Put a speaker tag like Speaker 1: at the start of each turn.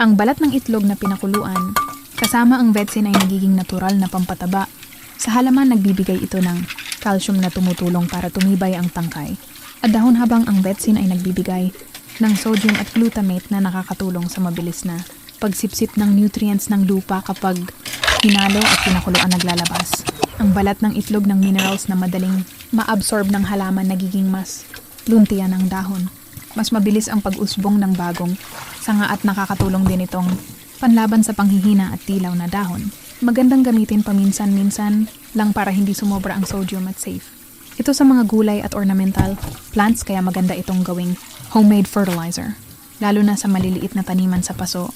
Speaker 1: Ang balat ng itlog na pinakuluan, kasama ang vetsin ay nagiging natural na pampataba. Sa halaman nagbibigay ito ng calcium na tumutulong para tumibay ang tangkay. At dahon habang ang vetsin ay nagbibigay ng sodium at glutamate na nakakatulong sa mabilis na pagsipsip ng nutrients ng lupa kapag hinalo at pinakuluan naglalabas. Ang balat ng itlog ng minerals na madaling maabsorb ng halaman nagiging mas luntian ang dahon. Mas mabilis ang pag-usbong ng bagong sanga at nakakatulong din itong panlaban sa panghihina at tilaw na dahon. Magandang gamitin paminsan-minsan lang para hindi sumobra ang sodium at safe. Ito sa mga gulay at ornamental plants kaya maganda itong gawing homemade fertilizer. Lalo na sa maliliit na taniman sa paso